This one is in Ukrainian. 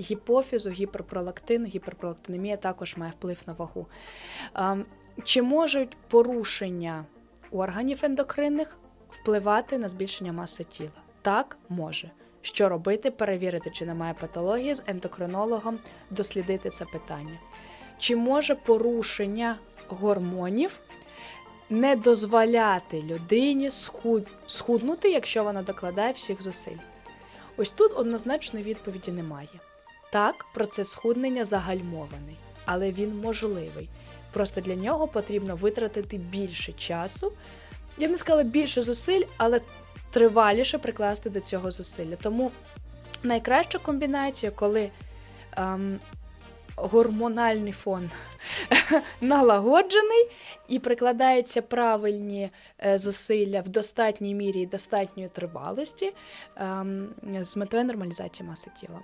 гіпофізу, гіперпролактин, гіперпролактинемія також має вплив на вагу. Ем, Чи можуть порушення органів ендокринних впливати на збільшення маси тіла? Так, може. Що робити? Перевірити, чи немає патології з ендокринологом, дослідити це питання. Чи може порушення гормонів не дозволяти людині схуд... схуднути, якщо вона докладає всіх зусиль? Ось тут однозначної відповіді немає. Так, процес схуднення загальмований, але він можливий. Просто для нього потрібно витратити більше часу. Я б не сказала більше зусиль, але триваліше прикласти до цього зусилля. Тому найкраща комбінація, коли ем, гормональний фон налагоджений і прикладаються правильні е, зусилля в достатній мірі і достатньої тривалості ем, з метою нормалізації маси тіла.